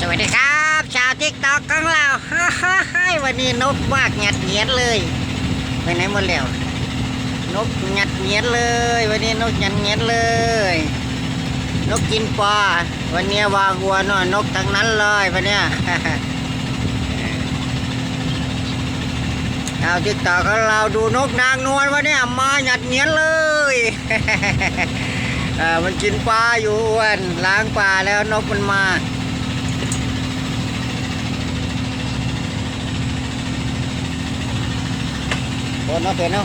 สวัสดีครับ ชาวทิกตอกของเราฮ่าฮ่าฮ่าวันนี้นกวากหยัดเหยียดเลย ไปไหนหมดแล้ว นกหยัดเหยียดเลย วันนี้นกหยัดเหยียดเลย นกกินปลาวันนี้วางวัวเนอะนกทั้งนั้นเลยวันนี้ชาวทิกตอกของเราดูนกนางนวลวันนี้มาหยัดเหยียดเลยอ่ามันกินปลาอยู่อ้วนล้างปลาแล้วนกมันมา โอนเอาเป็นเอา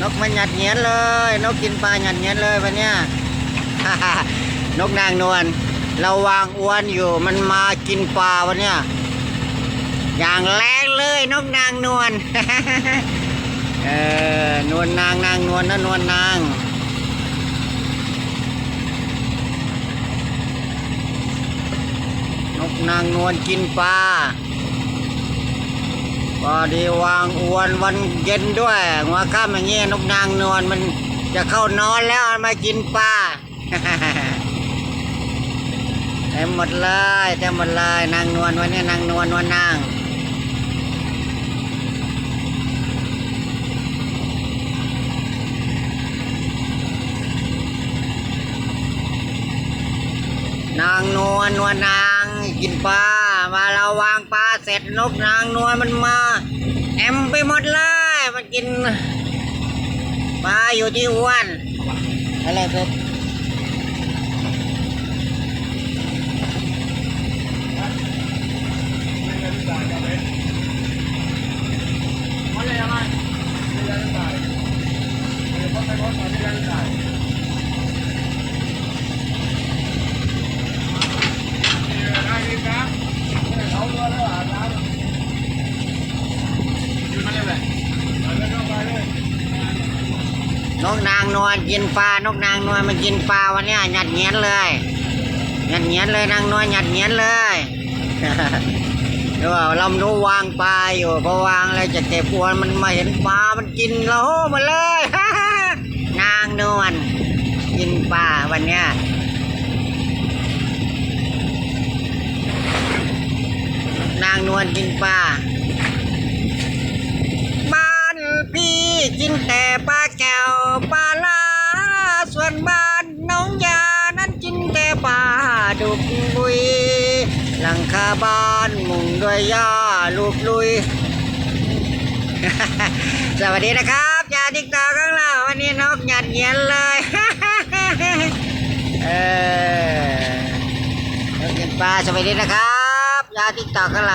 นกมันหยัดเหยียนเลย นกกินปลาหยัดเหยียนเลยวันเนี้ยนกนางนวลเราวางอวนอยู่มันมากินปลาวันเนี้ยอย่างแรงเลยนกนางนวลเออนวลนางนางนวลนะนวลนางนกนางนวลกินปลา พอดีวางอวนวันเย็นด้วยหัวค่ำอย่างเงี้ยนกนางนวลมันจะเข้านอนแล้วมากินปลาเต็มหมดเลยเต็มหมดเลยนางนวลวันนี้นางนวลนวลนางนางนวลนวลนางกินปลา มาเราวางปลาเสร็จนกนางนวลมันมาแอมไปหมดเลยมันกินปลาอยู่ที่อ้วนอะไรครับ นกนางนวลกินปลานกนางนวลมันกินปลาวันนี้หยัดเงี้ยนเลยหยัดเงี้ยนเลยนางนวลหยัดเงี้ยนเลยดูว่าเราดูวางปลาอยู่พอวางแล้วจะเก็บอวนมันมาเห็นปลามันกินเราโมาเลยนางนวลกินปลาวันเนี้ยนางนวลกินปลา หลังคาบ้านมุงด้วยหญ้าลูบลุย สวัสดีนะครับยาติ๊กตอกของเราวันนี้นกหยัดเย็นเลยเออเกินปลาสวัสดีนะครับยาติ๊กตอกของเรา